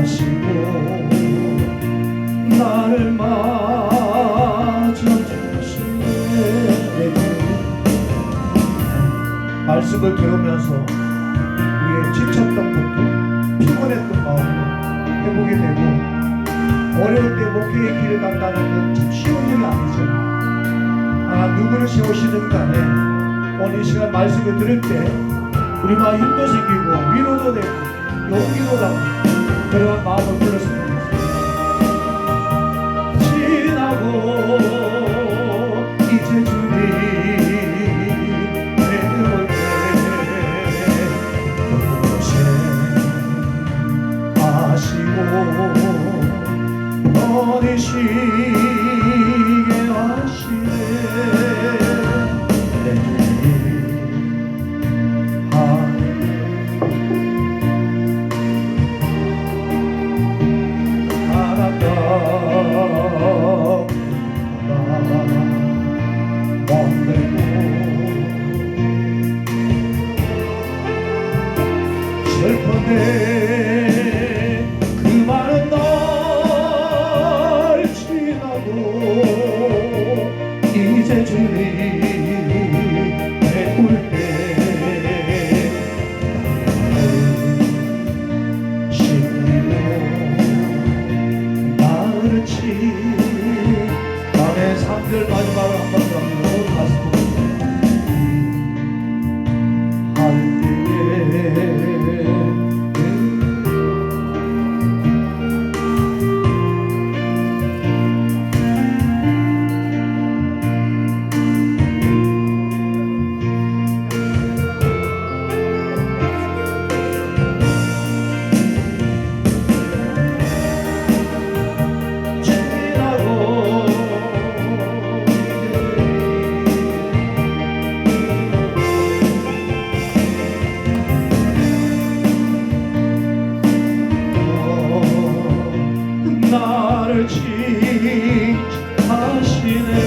하시고 나를 맞아주시네. 말씀을 배우면서 우리의 지쳤던 것도 피곤했던 마음을 회복이 되고 어려울 때 뭐 목회의 길을 간다는 건참 쉬운 일이 아니죠. 아 누구를 세우시든 간에 오늘 시간 말씀을 들을 때 우리 마음 힘도 생기고 위로도 되고 용기도 나고 그런 마음을 좋겠습니다. 지나고 이제 주님 때 고생하시고 버리시 슬퍼 내 see Aşk ile